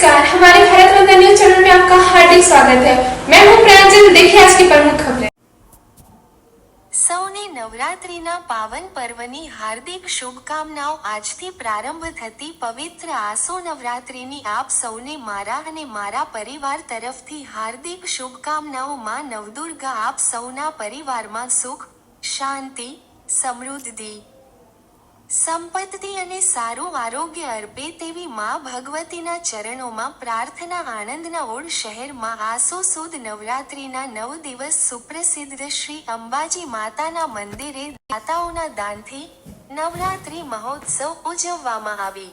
नमस्कार हमारे Bharat Ratna news channel में आपका हार्दिक स्वागत है मैं हूं प्रांजल देखिए आज की प्रमुख खबरें સૌને નવરાત્રિના પાવન પર્વની હાર્દિક શુભકામનાઓ આજથી પ્રારંભ થતી પવિત્ર આસો નવરાત્રિની આપ સૌને મારા અને મારા પરિવાર તરફથી હાર્દિક શુભકામનાઓ માં નવદુર્ગા આપ સૌના પરિવારમાં સુખ શાંતિ સમૃદ્ધિ સંપત્તિ અને સારું આરોગ્ય અર્પે તેવી મા ભગવતીના ચરણોમાં પ્રાર્થના આનંદના ઓળ શહેરમાં આસો સુદ નવરાત્રિના નવ દિવસ સુપ્રસિદ્ધ શ્રી અંબાજી માતાના મંદિરે દાતાઓના દાનથી નવરાત્રિ મહોત્સવ ઉજવવામાં આવી.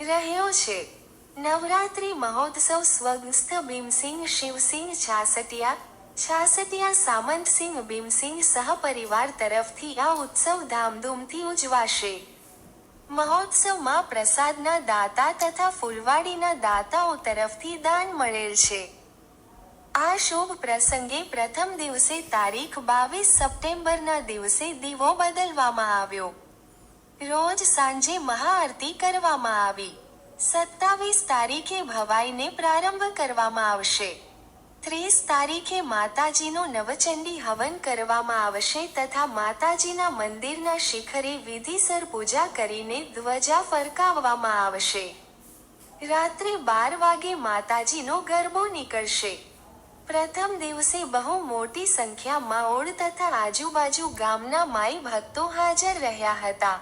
રહ્યો છે. નવરાત્રિ મહોત્સવ સ્વગસ્થ ભીમસિંહ શિવસિંહ છાસટિયા છાસટિયા સામંતસિંહ ભીમસિંહ સહપરિવાર તરફથી આ ઉત્સવ ધામધૂમથી ઉજવાશે. મહોત્સવમાં પ્રસાદના દાતા તથા ફૂલવાડીના દાતાઓ તરફથી દાન મળેલ છે. આ શુભ પ્રસંગે પ્રથમ દિવસે તારીખ બાવીસ સપ્ટેમ્બરના દિવસે દીવો બદલવામાં આવ્યો. રોજ સાંજે મહાઆરતી કરવામાં આવી. સત્તાવીસ તારીખે ભવાઈને પ્રારંભ કરવામાં આવશે. ત્રીસ તારીખે માતાજીનો નવચંડી હવન કરવામાં આવશે તથા માતાજીના મંદિરના શિખરે વિધિસર પૂજા કરીને ધ્વજા ફરકાવવામાં આવશે. રાત્રે બાર વાગે માતાજીનો ગરબો નીકળશે. પ્રથમ દિવસે બહુ મોટી સંખ્યામાં ઓળ તથા આજુબાજુ ગામના માઈ ભક્તો હાજર રહ્યા હતા.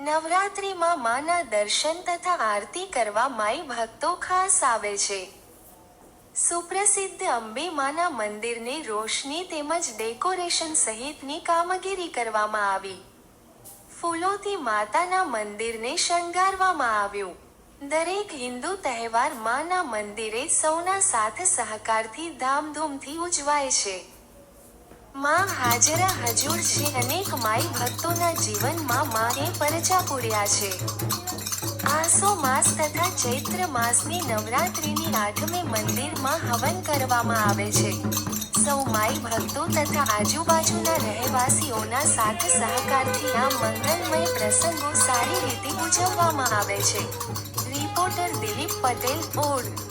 નવરાત્રિમાં માના દર્શન તથા આરતી કરવા માઈ ભક્તો ખાસ આવે છે. સુપ્રસિદ્ધ અંબે માના મંદિરને રોશની તેમજ ડેકોરેશન સહિતની કામગીરી કરવામાં આવી. ફૂલોથી માતાના મંદિરને શણગારવામાં આવ્યું. દરેક હિન્દુ તહેવાર માના મંદિરે સૌના સાથ સહકારથી ધામધૂમથી ઉજવાય છે. માં હાજરા હજુર છે અનેક માઈ ભક્તોના જીવનમાં માએ પરચા પૂર્યા છે. આસો માસ તથા ચૈત્ર માસની નવરાત્રિની આઠમે મંદિરમાં હવન કરવામાં આવે છે સૌ માઈ ભક્તો તથા આજુબાજુના રહેવાસીઓના સાથ સહકારથી આ મંગલમય પ્રસંગો સારી રીતે ઉજવવામાં આવે છે રિપોર્ટર દિલીપ પટેલ ઓડ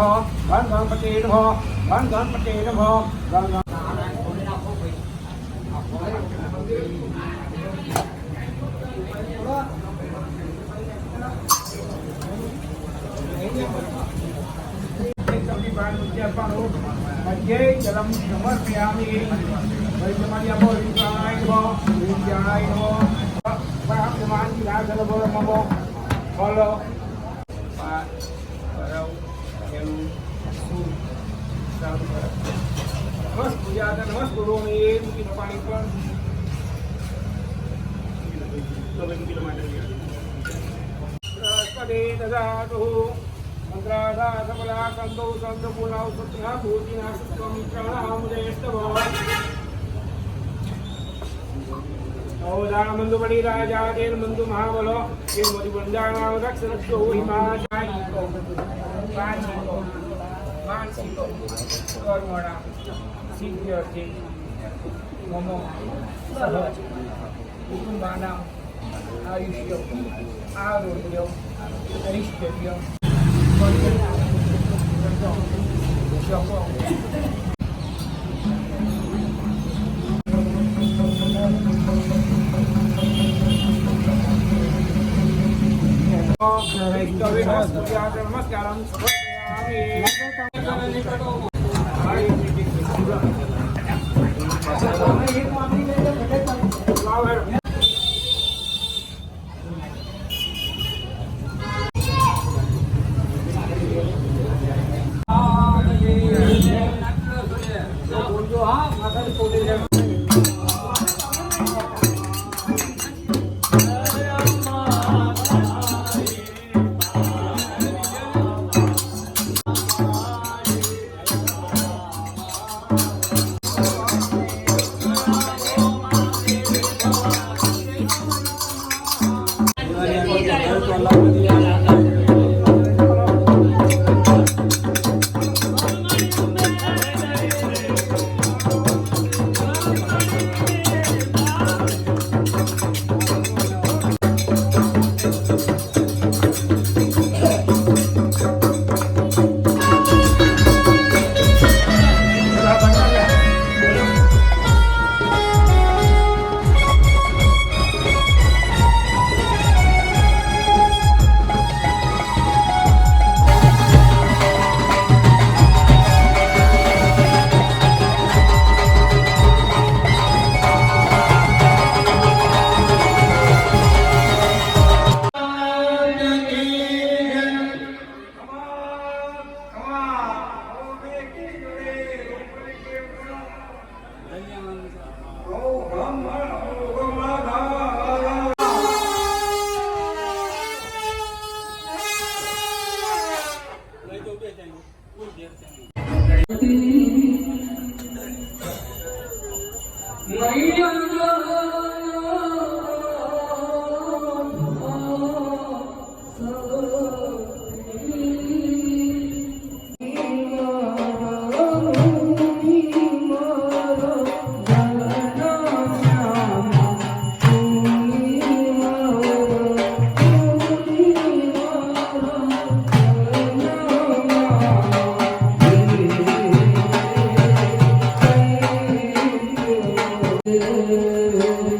โมรังกังปฏินโมรังกังปฏินโมรังกังเย่จะลำนมัสยามีไปจะมาเยี่ยมบุญใจบ่บุญใจบ่พระอาจารย์ที่ร้านจะระเบิดมาบอกพอแล้ว ચાલુ કરે નમસ્ પૂજા નમસ્ ગુરુ એ મૂકીને પાણી પણ બૃહસ્પતિ દદાતુ મંત્રાધા સબલા કંદો સંત પુલાવ સત્ના ભૂતિના સત્વ મિત્રાણામ જયેષ્ઠ ભવ મંદુ મણી રાજા તેન મંદુ મહાબલો તે મોદી બંધાણા રક્ષ પાંચીકો કરમોડા સિદ્ધ્યર્થી મમો સહજ કુટુંબાનામ આયુષ્ય આરોગ્ય ઐશ્વર્ય જપો আমি ಮೈಯ Senhor.